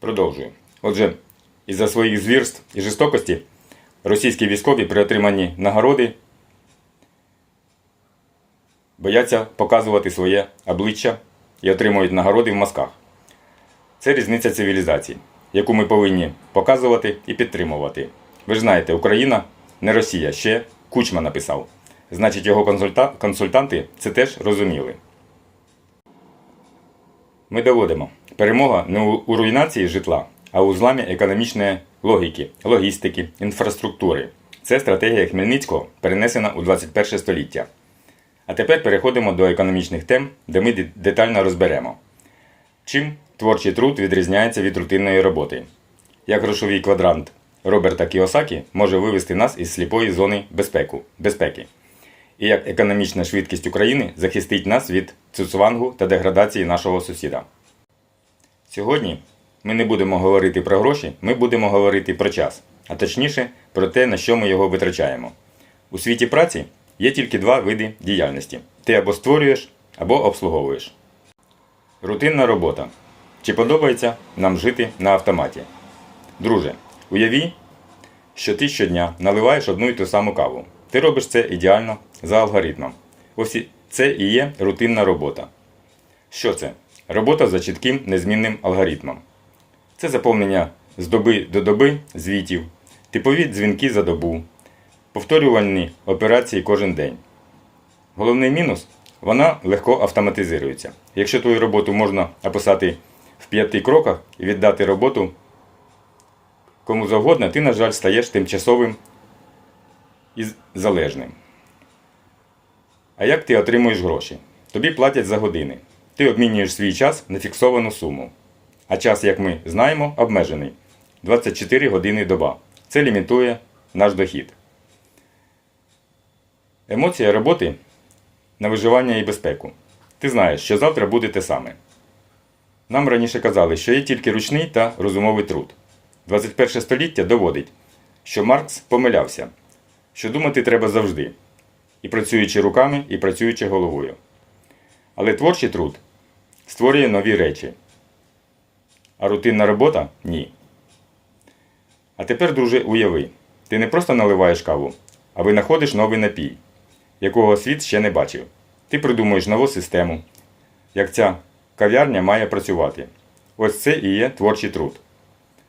Продовжую. Отже, із-за своїх звірств і жорстокості російські військові при отриманні нагороди бояться показувати своє обличчя і отримують нагороди в масках. Це різниця цивілізацій, яку ми повинні показувати і підтримувати. Ви ж знаєте, Україна не Росія, ще Кучма написав. Значить, його консульта... консультанти це теж розуміли. Ми доводимо, перемога не у- руйнації житла, а у зламі економічної логіки, логістики, інфраструктури. Це стратегія Хмельницького, перенесена у 21 століття. А тепер переходимо до економічних тем, де ми детально розберемо. Чим творчий труд відрізняється від рутинної роботи? Як грошовий квадрант Роберта Кіосакі може вивести нас із сліпої зони безпеку, безпеки? І як економічна швидкість України захистить нас від цуцвангу та деградації нашого сусіда? Сьогодні ми не будемо говорити про гроші, ми будемо говорити про час, а точніше про те, на що ми його витрачаємо. У світі праці є тільки два види діяльності: ти або створюєш, або обслуговуєш. Рутинна робота. Чи подобається нам жити на автоматі? Друже, уяви, що ти щодня наливаєш одну і ту саму каву. Ти робиш це ідеально за алгоритмом. Ось це і є рутинна робота. Що це? Робота за чітким незмінним алгоритмом. Це заповнення з доби до доби звітів, типові дзвінки за добу, повторювальні операції кожен день. Головний мінус вона легко автоматизується. Якщо твою роботу можна описати в п'яти кроках і віддати роботу кому завгодно, ти, на жаль, стаєш тимчасовим і залежним. А як ти отримуєш гроші? Тобі платять за години. Ти обмінюєш свій час на фіксовану суму. А час, як ми знаємо, обмежений 24 години доба. Це лімітує наш дохід. Емоція роботи на виживання і безпеку. Ти знаєш, що завтра буде те саме. Нам раніше казали, що є тільки ручний та розумовий труд. 21 століття доводить, що Маркс помилявся, що думати треба завжди, і працюючи руками, і працюючи головою. Але творчий труд створює нові речі, а рутинна робота ні. А тепер, друже, уяви, ти не просто наливаєш каву, а винаходиш новий напій, якого світ ще не бачив. Ти придумуєш нову систему, як ця кав'ярня має працювати. Ось це і є творчий труд.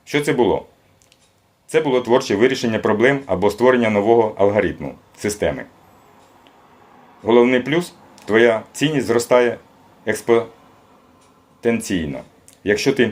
Що це було? Це було творче вирішення проблем або створення нового алгоритму, системи. Головний плюс твоя цінність зростає експотенційно. Якщо ти